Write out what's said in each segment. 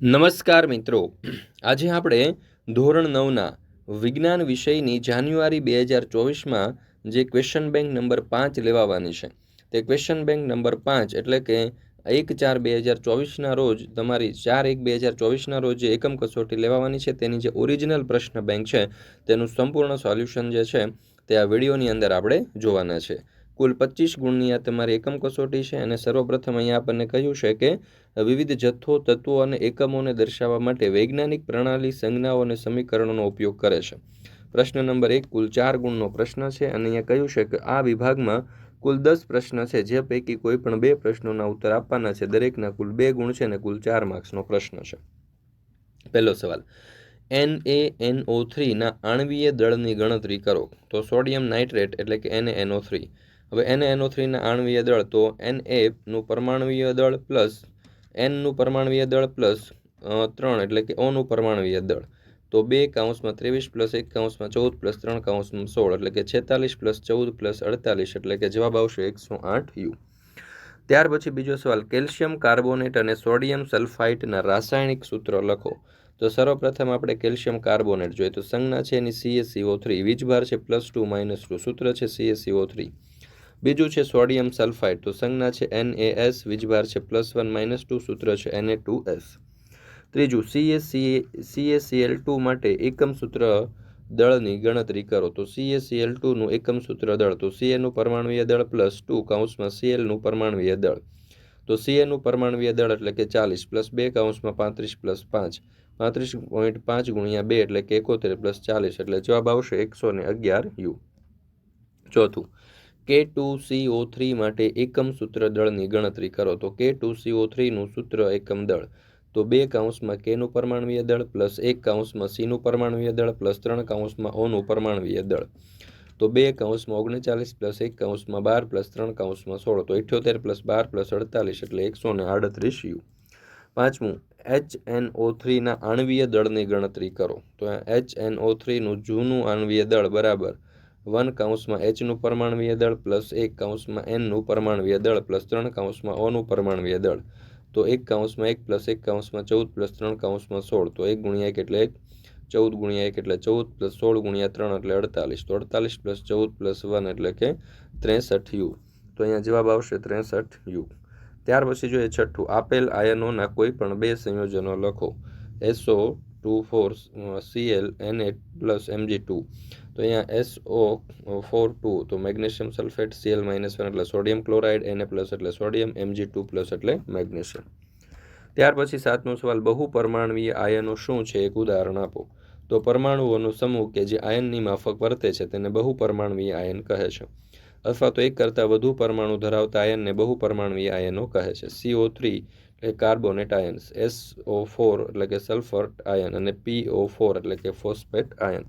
નમસ્કાર મિત્રો. આજે આપણે ધોરણ નવના વિજ્ઞાન વિષયની જાન્યુઆરી બે હજાર ચોવીસમાં જે ક્વેશ્ચન બેંક નંબર પાંચ લેવાવાની છે. તે ક્વેશ્ચન બેંક નંબર પાંચ એટલે કે એક ચાર બે હજાર ચોવીસના રોજ તમારી ચાર એક બે હજાર ચોવીસના રોજ જે એકમ કસોટી લેવાવાની છે તેની જે ઓરિજિનલ પ્રશ્ન બેંક છે તેનું સંપૂર્ણ સોલ્યુશન જે છે તે આ વિડીયોની અંદર આપણે જોવાના છે. કુલ પચીસ ગુણની આ તમારી એકમ કસોટી છે અને સર્વપ્રથમ અહીંયા આપણને કહ્યું છે કે વિવિધ જથ્થો, તત્વો અને એકમોને દર્શાવવા માટે વૈજ્ઞાનિક પ્રણાલી, સંજ્ઞાઓ અને સમીકરણોનો ઉપયોગ કરે છે. પ્રશ્ન નંબર એક, કુલ ચાર ગુણનો પ્રશ્ન છે અને અહીંયા કહ્યું છે કે આ વિભાગમાં કુલ દસ પ્રશ્ન છે, જે પૈકી કોઈ પણ બે પ્રશ્નોના ઉત્તર આપવાના છે. દરેકના કુલ બે ગુણ છે અને કુલ ચાર માર્ક્સનો પ્રશ્ન છે. પહેલો સવાલ એન એ એન ઓ થ્રીના આણવીય દળની ગણતરી કરો. તો સોડિયમ નાઇટ્રેટ એટલે કે એન એનઓ થ્રી હવે એન એનઓ થ્રીના આણવીય દળ, તો એન એનું પરમાણવીય દળ પ્લસ એનનું પરમાણવીય દળ પ્લસ ત્રણ, એટલે કે ઓનું પરમાણવીય દળ. તો બે કાઉન્સમાં ત્રેવીસ પ્લસ એક કાઉન્સમાં ચૌદ પ્લસ ત્રણ કાઉન્સમાં સોળ, એટલે કે છેતાલીસ પ્લસ ચૌદ પ્લસ અડતાલીસ, એટલે કે જવાબ આવશે એકસો આઠ યુ. ત્યાર પછી બીજો સવાલ, કેલ્શિયમ કાર્બોનેટ અને સોડિયમ સલ્ફાઇટના રાસાયણિક સૂત્ર લખો. તો સર્વપ્રથમ આપણે કેલ્શિયમ કાર્બોનેટ જોઈએ, તો સંજ્ઞા છે એની સીએસસીઓ થ્રી વીજભાર છે પ્લસ ટુ માઇનસ ટુ સૂત્ર છે સીએસસીઓ થ્રી બીજું છે સોડિયમ સલ્ફાઇડ. તો સંજ્ઞા છે એન એ એસ વીજભાર છે પ્લસ વન માઇનસ ટુ સૂત્ર છે એન એ ટુ એસ ત્રીજું સીએસસી સીએસસીએલ ટુ માટે એકમ સૂત્ર દળની ગણતરી કરો. તો સીએસસીએલ ટુનું એકમ સૂત્ર દળ. તો સીએનું પરમાણુય દળ પ્લસ ટુ કાઉન્સમાં સીએલનું પરમાણુય દળ. તો સીએનું પરમાણુય દળ એટલે કે ચાલીસ પ્લસ બે કાઉન્સમાં પાંત્રીસ પ્લસ પાંચ. પાંત્રીસ પોઈન્ટ પાંચ ગુણ્યા બે એટલે કે એકોતેર પ્લસ ચાલીસ એટલે જવાબ આવશે એકસો ને અગિયાર યુ. ચોથું કે ટુ સીઓ થ્રી માટે એકમ સૂત્ર દળની ગણતરી કરો. તો કે ટુ સીઓ થ્રીનું સૂત્ર એકમ દળ. તો બે કાઉન્સમાં કેનું પરમાણવીય દળ પ્લસ એક કાઉન્સમાં સીનું પરમાણવીય દળ પ્લસ ત્રણ કાઉન્સમાં ઓનું પરમાણવીય દળ. તો બે કાઉન્સમાં ઓગણચાલીસ પ્લસ એક કાઉન્સમાં બાર પ્લસ ત્રણ કાઉન્સમાં સોળ. તો ઇઠ્યોતેર પ્લસ બાર પ્લસ અડતાલીસ એટલે એકસો ને આડત્રીસ યુ. પાંચમું, એચ એન ઓ થ્રીના આણવીય દળની ગણતરી કરો. તો એચ એન ઓ થ્રીનું જૂનું આણવીય દળ બરાબર વન કાઉન્સમાં એચનું પરમાણવીય દળ પ્લસ એક કાઉન્સમાં એનનું પરમાણવીય દળ પ્લસ ત્રણ કાઉન્સમાં ઓનું પરમાણવીય દળ તો એક કાઉન્સમાં એક પ્લસ એક કાઉન્સમાં ચૌદ પ્લસ ત્રણ કાઉન્સમાં સોળ. તો એક ગુણ્યા એક એટલે એક ચૌદ ગુણ્યા એક એટલે ચૌદ પ્લસ સોળ ગુણ્યા ત્રણ એટલે અડતાલીસ. તો અડતાલીસ પ્લસ ચૌદ પ્લસ વન એટલે કે ત્રેસઠ યુ. તો અહીંયા જવાબ આવશે ત્રેસઠ યુ. ત્યાર પછી જોઈએ છઠ્ઠું. આપેલ આયનોના કોઈ પણ બે સંયોજનો લખો. SO two four CL N at plus MG two તો અહીંયા એસ ઓ ફોર ટુ તો magnesium sulphate CL minus one એટલે સોડિયમ ક્લોરાઇડ એને પ્લસ એટલે સોડિયમ એમજી ટુ પ્લસ એટલે મેગ્નેશિયમ. ત્યાર પછી સાતમો સવાલ બહુ પરમાણવીય આયનો શું છે? એક ઉદાહરણ આપો. તો પરમાણુઓનો સમૂહ કે જે આયનની માફક વર્તે છે, તેને બહુ પરમાણવીય આયન કહે છે. અથવા તો એક કરતાં વધુ પરમાણુ ધરાવતા આયનને બહુ પરમાણવીય આયનો કહે છે. સીઓ થ્રી એટલે carbonate ions S O four એટલે કે સલ્ફર આયન અને પી ઓ ફોર એટલે કે ફોસ્ફેટ આયન.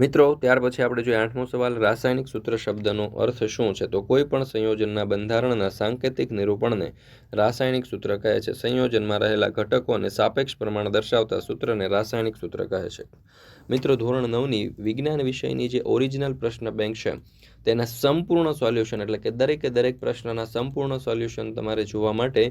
મિત્રો, ત્યાર પછી આપણે જોઈએ આઠમો સવાલ, રાસાયણિક સૂત્ર શબ્દનો અર્થ શું છે? તો કોઈ પણ સંયોજનના બંધારણના સાંકેતિક નિરૂપણને રાસાયણિક સૂત્ર કહે છે. સંયોજનમાં રહેલા ઘટકો અને સાપેક્ષ પ્રમાણ દર્શાવતા સૂત્રને રાસાયણિક સૂત્ર કહે છે. મિત્રો, ધોરણ નવની વિજ્ઞાન વિષયની જે ઓરિજિનલ પ્રશ્ન બેંક છે તેના સંપૂર્ણ સોલ્યુશન એટલે કે દરેકે દરેક પ્રશ્નના સંપૂર્ણ સોલ્યુશન તમારે જોવા માટે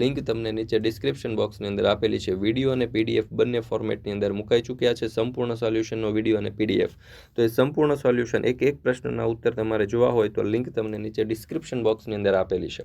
લિંક તમને નીચે ડિસ્ક્રિપ્શન બોક્સની અંદર આપેલી છે. વીડિયો અને પીડીએફ બંને ફોર્મેટની અંદર મુકાઈ ચૂક્યા છે. સંપૂર્ણ સોલ્યુશનનો વીડિયો અને પીડીએફ તો એ સંપૂર્ણ સોલ્યુશન એક એક પ્રશ્નના ઉત્તર તમારે જોવા હોય તો લિંક તમને નીચે ડિસ્ક્રિપ્શન બોક્સની અંદર આપેલી છે.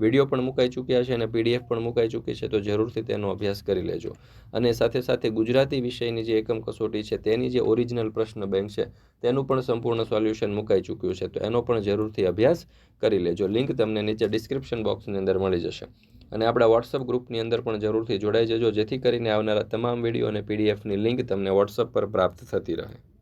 વીડિયો પણ મુકાઈ ચૂક્યા છે અને પીડીએફ પણ મુકાઈ ચૂકી છે, તો જરૂરથી તેનો અભ્યાસ કરી લેજો. અને સાથે સાથે ગુજરાતી વિષયની જે એકમ કસોટી છે, તેની જે ઓરિજિનલ પ્રશ્ન બેંક છે, તેનું પણ સંપૂર્ણ સોલ્યુશન મુકાઈ ચૂક્યું છે, તો એનો પણ જરૂરથી અભ્યાસ કરી લેજો. લિંક તમને નીચે ડિસ્ક્રિપ્શન બોક્સની અંદર મળી જશે. અને આપણા વોટ્સઅપ ગ્રુપની અંદર પણ જરૂરથી જોડાઈ જજો, જેથી કરીને આવનારા તમામ વીડિયો અને પીડીએફની લિંક તમને વોટ્સઅપ પર પ્રાપ્ત થતી રહે.